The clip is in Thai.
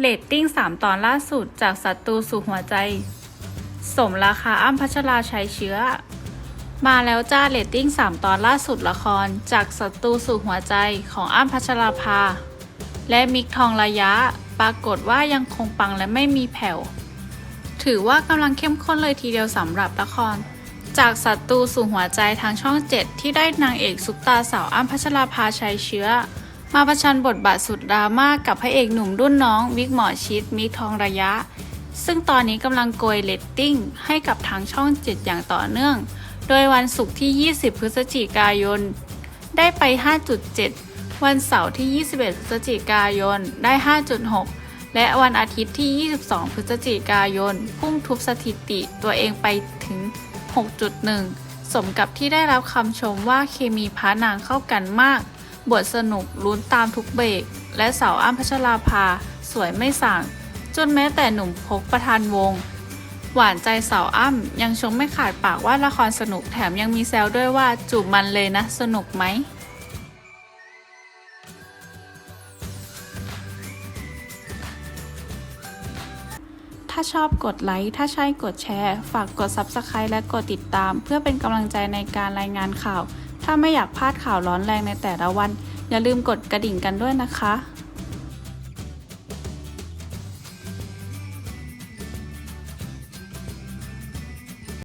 เรตติ้ง 3 ตอนล่าสุดจากศัตรูสู่หัวใจ สมราคาอ้ำพัชราชัยเชื้อ มาแล้วจ้าเรตติ้ง 3 ตอนล่าสุดละคร จากศัตรูสู่หัวใจของอ้ำพัชราภา และมิกทองระยะ ปรากฏว่ายังคงปังและไม่มีแผ่ว ถือว่ากำลังเข้มข้นเลยทีเดียวสำหรับละคร จากศัตรูสู่หัวใจทางช่อง 7 ที่ได้นางเอกซุปตาสาวอ้ำพัชราภาชัยเชื้อ มาประชันบทบาทสุดดราม่ากับพระเอกหนุ่มรุ่นน้องวิกหมอชิดมิกทองระยะ ซึ่งตอนนี้กำลังโกยเลตติ้งให้กับทางช่อง7อย่างต่อเนื่อง โดยวันศุกร์ที่ 20 พฤศจิกายน ได้ไป 5.7 วันเสาร์ที่ 21 พฤศจิกายน ได้ 5.6 และวันอาทิตย์ที่ 22 พฤศจิกายน พุ่งทุบสถิติตัวเองไปถึง 6.1 สมกับที่ได้รับคำชมว่าเคมีพระนางเข้ากันมาก บทสนุกลุ้นตามทุกเบรก และสาวอ้ำพัชราภา สวยไม่สั่ง จนแม้แต่หนุ่มพกประธานวง หวานใจสาวอ้ำยังชมไม่ขาดปากว่าละครสนุกแถมยังมีแซวด้วยว่าจูบมันเลยนะ สนุกไหมถ้าชอบกดไลค์ ถ้าใช่กดแชร์ ฝากกด Subscribe และกดติดตาม เพื่อเป็นกำลังใจในการรายงานข่าว ถ้าไม่อยากพลาดข่าวร้อนแรงในแต่ละวัน อย่าลืมกดกระดิ่งกันด้วยนะคะ